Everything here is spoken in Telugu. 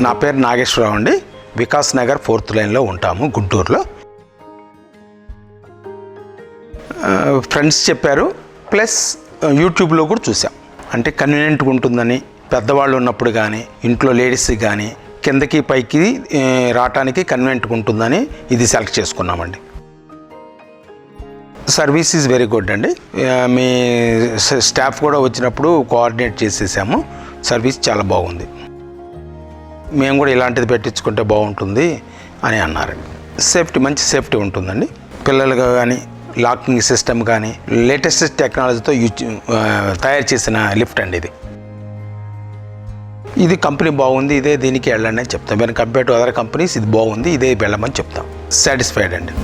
నా పేరు నాగేశ్వరరావు అండి. వికాస్ నగర్ ఫోర్త్ లైన్లో ఉంటాము గుంటూరులో. ఫ్రెండ్స్ చెప్పారు ప్లస్ యూట్యూబ్లో కూడా చూసాం అంటే కన్వీనియంట్గా ఉంటుందని పెద్దవాళ్ళు ఉన్నప్పుడు కానీ ఇంట్లో లేడీస్కి కానీ కిందకి పైకి రావటానికి కన్వీనియంట్గా ఉంటుందని ఇది సెలెక్ట్ చేసుకున్నామండి. సర్వీస్ ఈజ్ వెరీ గుడ్ అండి. మీ స్టాఫ్ కూడా వచ్చినప్పుడు కోఆర్డినేట్ చేసేసాము. సర్వీస్ చాలా బాగుంది. మేము కూడా ఇలాంటిది పెట్టించుకుంటే బాగుంటుంది అని అన్నారు. సేఫ్టీ మంచి సేఫ్టీ ఉంటుందండి. పిల్లలుగా కానీ లాకింగ్ సిస్టమ్ కానీ లేటెస్ట్ టెక్నాలజీతో యూజ్ తయారు చేసిన లిఫ్ట్ అండి ఇది. ఇది కంపెనీ బాగుంది ఇదే దీనికి వెళ్ళండి అని చెప్తాం. మేము కంపేర్ టు అదర్ కంపెనీస్ ఇది బాగుంది ఇదే వెళ్ళమని చెప్తాం. సాటిస్ఫైడ్ అండి.